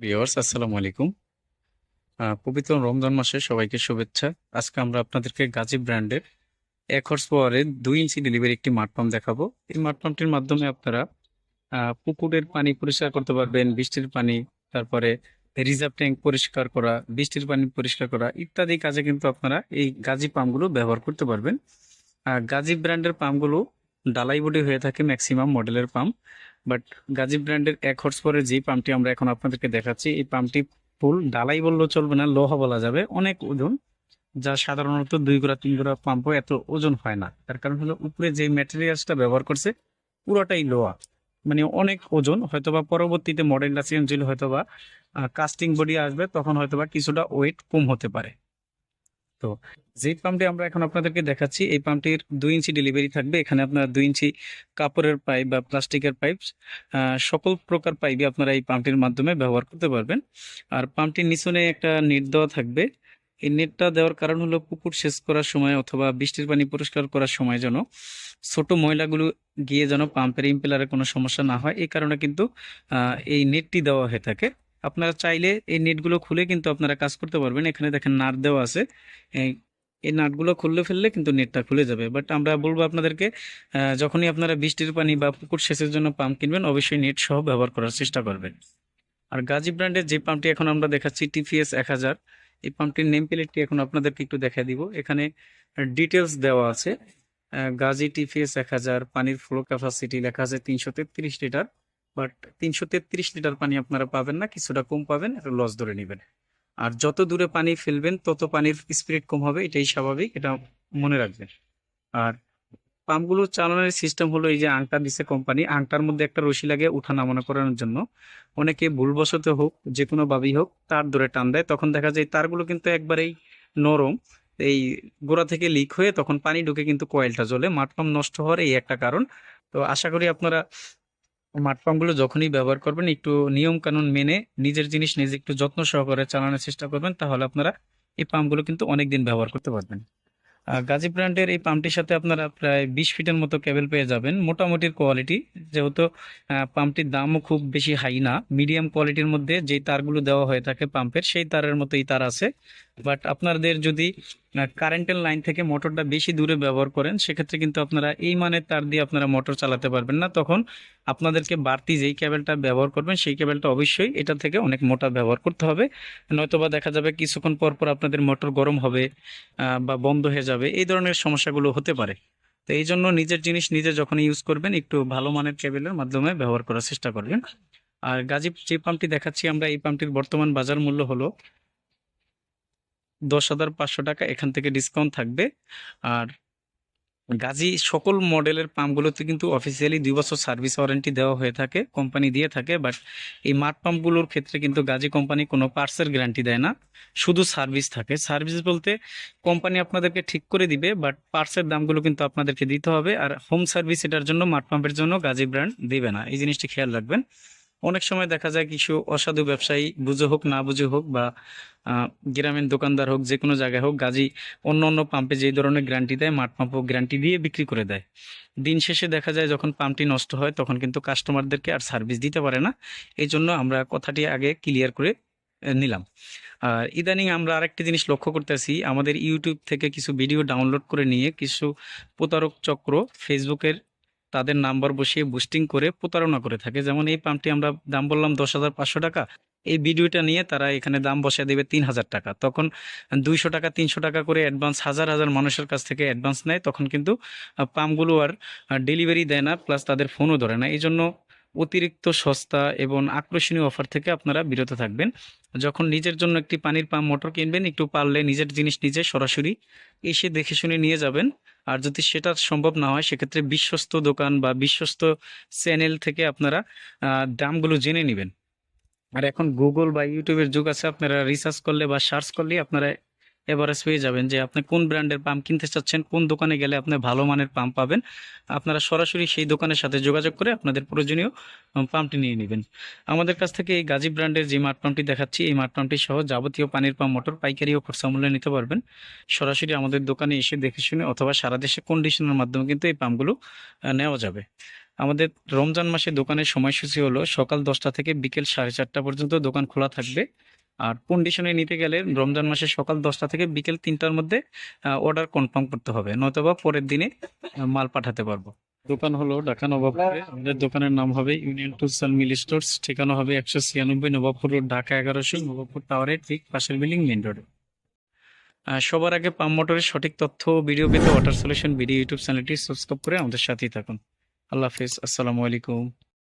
Viewers, আসসালামু আলাইকুম। পবিত্র রমজান মাসে সবাইকে শুভেচ্ছা। আজকে আমরা আপনাদেরকে গাজী ব্র্যান্ডের এক হর্স পাওয়ারের দুই ইঞ্চি ডেলিভারি একটি মাঠ পাম্প দেখাবো। এই মাঠ পাম্পটির মাধ্যমে আপনারা পুকুরের পানি পরিষ্কার করতে পারবেন, বৃষ্টির পানি, তারপরে রিজার্ভ ট্যাঙ্ক পরিষ্কার করা, বৃষ্টির পানি পরিষ্কার করা ইত্যাদি কাজে কিন্তু আপনারা এই গাজী পাম্পগুলো ব্যবহার করতে পারবেন। গাজী ব্র্যান্ডের পাম্পগুলো ডালাই হয়ে থাকে ম্যাক্সিমাম মডেলের পাম্প বাট গাজী ব্র্যান্ডের এক হর্স পাওয়ারের যে পাম্পটি আমরা এখন আপনাদেরকে দেখাচ্ছি, এই পাম্পটি ফুল ডালাই বললেও চলবে না, লোহা বলা যাবে, অনেক ওজন, যা সাধারণত দুই গোড়া, তিন গোড়া পাম্পও এত ওজন হয় না। তার কারণ হলো উপরে যে ম্যাটেরিয়ালসটা ব্যবহার করছে, পুরোটাই লোহা মানে অনেক ওজন, হয়তোবা পরবর্তীতে মডেলটা চেঞ্জ হলে হয়তোবা কাস্টিং বডি আসবে, তখন হয়তোবা কিছুটা ওয়েট কম হতে পারে। তো যে পাম্পটি আমরা এখন আপনাদেরকে দেখাচ্ছি, এই পাম্পটির দুই ইঞ্চি ডেলিভারি থাকবে। এখানে আপনার দুই ইঞ্চি কাপড়ের পাইপ বা প্লাস্টিকের পাইপ সকল প্রকার পাইপই আপনারা এই পাম্পটির মাধ্যমে ব্যবহার করতে পারবেন। আর পাম্পটির নিচনে একটা নেট দেওয়া থাকবে। এই নেটটা দেওয়ার কারণ হলো পুকুর সেচ করার সময় অথবা বৃষ্টির পানি পরিষ্কার করার সময় যেন ছোট ময়লাগুলো গিয়ে যেন পাম্পের ইম্পেলারে কোনো সমস্যা না হয়। এই কারণে কিন্তু এই নেটটি দেওয়া হয়ে থাকে। আপনারা চাইলে এই নেটগুলো খুলে কিন্তু আপনারা কাজ করতে পারবেন। এখানে দেখেন নাট দেওয়া আছে। এই নাটগুলো খুললে ফেললে কিন্তু নেটটা খুলে যাবে। বাট আমরা বলব আপনাদেরকে যখনই আপনারা বৃষ্টির পানি বা পুকুর সেচের জন্য পাম্প কিনবেন, অবশ্যই নেট সহ ব্যবহার করার চেষ্টা করবেন। আর গাজী ব্র্যান্ডের যে পাম্পটি এখন আমরা দেখাচ্ছি, টিপিএস এক হাজার, এই পাম্পটির নেম প্লেটটি এখন আপনাদেরকে একটু দেখা দিব। এখানে ডিটেলস দেওয়া আছে। গাজী টিপিএস এক হাজার, পানির ফ্লো ক্যাপাসিটি লেখা আছে তিনশো তেত্রিশ লিটার। বাট তিনশো তেত্রিশ লিটার পানি আপনারা পাবেন না, কিছুটা কম পাবেন, একটু লস ধরে নেবেন। আর যত দূরে পানি ফেলবেন, তত পানির স্পিড কম হবে, এটাই স্বাভাবিক, এটা মনে রাখবেন। আর পাম্পগুলো চালানোর সিস্টেম হলো এই যে আংটা দিছে কোম্পানি আংটার মধ্যে একটা রশি লাগে উঠা নামানো করানোর জন্য। অনেকে ভুলবশত হোক যে কোনো ভাবেই হোক, তার ধরে টান দেয়, তখন দেখা যায় তারগুলো কিন্তু একবারেই নরম। এই গোড়া থেকে লিক হয়ে তখন পানি ঢুকে কিন্তু কয়েলটা জ্বলে মাঠ নষ্ট হওয়ার এই একটা কারণ। তো আশা করি আপনারা পাম্পগুলো যখনই ব্যবহার করবেন, একটু নিয়ম কানুন মেনে নিজের জিনিস নিজে একটু যত্ন সহকারে চালানোর চেষ্টা করবেন, তাহলে আপনারা এই পাম্পগুলো কিন্তু অনেকদিন ব্যবহার করতে পারবেন। গাজী ব্র্যান্ডের এই পাম্পটির সাথে আপনারা প্রায় বিশ ফিটের মতো কেবল পেয়ে যাবেন। মোটামুটির কোয়ালিটি, যেহেতু পাম্পটির দামও খুব বেশি হাই না, মিডিয়াম কোয়ালিটির মধ্যে যেই তারগুলো দেওয়া হয়ে থাকে পাম্পের, সেই তারের মতোই তার আছে। বাট আপনাদের যদি কারেন্টের লাইন থেকে মোটরটা বেশি দূরে ব্যবহার করেন, সেক্ষেত্রে কিন্তু আপনারা এই মানের তার দিয়ে আপনারা মোটর চালাতে পারবেন না। তখন আপনাদেরকে বাড়তি যেই কেবলটা ব্যবহার করবেন, সেই কেবলটা অবশ্যই এটা থেকে অনেক মোটা ব্যবহার করতে হবে। নয়তোবা দেখা যাবে কিছুক্ষণ পর পর আপনাদের মোটর গরম হবে বা বন্ধ হয়ে যাবে, এই ধরনের সমস্যাগুলো হতে পারে। তো এই জন্য নিজের জিনিস নিজে যখন ইউজ করবেন, একটু ভালো মানের কেবলের মাধ্যমে ব্যবহার করার চেষ্টা করবেন। আর গাজী যে পাম্পটি দেখাচ্ছি আমরা, এই পাম্পটির বর্তমান বাজার মূল্য হলো দশ হাজার পাঁচশো টাকা এখান থেকে ডিসকাউন্ট থাকবে। আর গাজী, সকল মডেলের পাম্পগুলোতে কিন্তু অফিসিয়ালি দুই বছর সার্ভিস ওয়ারেন্টি দেওয়া হয়ে থাকে কোম্পানি দিয়ে থাকে বাট এই মাঠ পাম্পগুলোর ক্ষেত্রে কিন্তু গাজী কোম্পানি কোনো পার্টসের গ্যারান্টি দেয় না, শুধু সার্ভিস থাকে। সার্ভিস বলতে কোম্পানি আপনাদেরকে ঠিক করে দিবে বাট পার্টসের দামগুলো কিন্তু আপনাদেরকে দিতে হবে, আর হোম সার্ভিস এটার জন্য, মাঠ পাম্পের জন্য গাজী ব্র্যান্ড দিবে না। এই জিনিসটি খেয়াল রাখবেন। অনেক সময় দেখা যায় কিছু অসাধু ব্যবসায়ী বুঝে হোক না বুঝে হোক বা আহ, গ্রামের দোকানদার হোক যে কোনো জায়গায় হোক গাজী অন্য অন্য পাম্পে যেই ধরনের গ্যারান্টি দেয় মাঠ পাম্পও গ্যারান্টি দিয়ে বিক্রি করে দেয়। দিন শেষে দেখা যায় যখন পাম্পটি নষ্ট হয় তখন কিন্তু কাস্টমারদেরকে আর সার্ভিস দিতে পারে না। এই জন্য আমরা কথাটি আগে ক্লিয়ার করে নিলাম। আর ইদানিং আমরা আরেকটি জিনিস লক্ষ্য করতেছি আমাদের ইউটিউব থেকে কিছু ভিডিও ডাউনলোড করে নিয়ে কিছু প্রতারক চক্র ফেসবুকের তাদের নাম্বার বসিয়ে বুস্টিং করে প্রতারণা করে থাকে। যেমন এই পাম্পটি আমরা দাম বললাম দশ হাজার পাঁচশো টাকা। এই ভিডিওটা নিয়ে তারা এখানে দাম বসিয়ে দেবে তিন হাজার টাকা। তখন দুইশো টাকা, তিনশো টাকা করে অ্যাডভান্স হাজার হাজার মানুষের কাছ থেকে অ্যাডভান্স নেয়। তখন কিন্তু পাম্পগুলো আর ডেলিভারি দেয় না। প্লাস তাদের ফোনও ধরে না। এই জন্য অতিরিক্ত সস্তা এবং আকর্ষণীয় অফার থেকে আপনারা বিরত থাকবেন। যখন নিজের জন্য একটি পানির পাম্প মোটর কিনবেন, একটু পারলে নিজের জিনিস নিজে সরাসরি এসে দেখে শুনে নিয়ে যাবেন। আর যদি সেটা সম্ভব না হয়, সেক্ষেত্রে বিশ্বস্ত দোকান বা বিশ্বস্ত চ্যানেল থেকে আপনারা দামগুলো জেনে নেবেন। আর এখন গুগল বা ইউটিউবের যুগ আছে, আপনারা রিসার্চ করলে বা সার্চ করলে আপনারা এভারেজ পেয়ে যাবেন যে আপনি কোন ব্র্যান্ডের পাম্প কিনতে চাচ্ছেন, কোন দোকানে গেলে আপনি ভালো মানের পাম্প পাবেন। আপনারা সরাসরি সেই দোকানের সাথে যোগাযোগ করে আপনাদের প্রয়োজনীয় পাম্পটি নিয়ে নেবেন। আমাদের কাছ থেকে এই গাজী ব্র্যান্ডের যে মাঠ পাম্পটি দেখাচ্ছি, এই মাঠ পাম্পটি সহ যাবতীয় পানির পাম্প মোটর পাইকারি ও খরচা মূল্যে নিতে পারবেন। সরাসরি আমাদের দোকানে এসে দেখে শুনে অথবা সারা দেশে কন্ডিশনের মাধ্যমে কিন্তু এই পাম্পগুলো নেওয়া যাবে। আমাদের রমজান মাসে দোকানের সময়সূচি হলো সকাল দশটা থেকে বিকেল সাড়ে চারটা পর্যন্ত দোকান খোলা থাকবে। আর কন্ডিশনে নিতে গেলে রমজান মাসে সকাল দশটা থেকে বিকেল তিনটার মধ্যে অর্ডার কনফার্ম করতে হবে। নয়তোবা পরের দিনে মাল পাঠাতে পারব। দোকান হলো ঢাকা নবাবপুরে। আমাদের দোকানের নাম হবে ইউনিয়ন টুলসাল মিল স্টোর্স। ঠিকানা হবে একশো ছিয়ানব্বই নবাবপুর রোড ঢাকা এগারোশো নবাবপুর টাওয়ারের ঠিক পাশের বিল্ডিং মেন রোডে। সবার আগে পাম মোটরের সঠিক তথ্য ভিডিও পেতে ওয়াটার সলিউশন ভিডিও ইউটিউব চ্যানেলটি সাবস্ক্রাইব করে আমাদের সাথেই থাকুন। আল্লাহ হাফিজ আসসালামু আলাইকুম।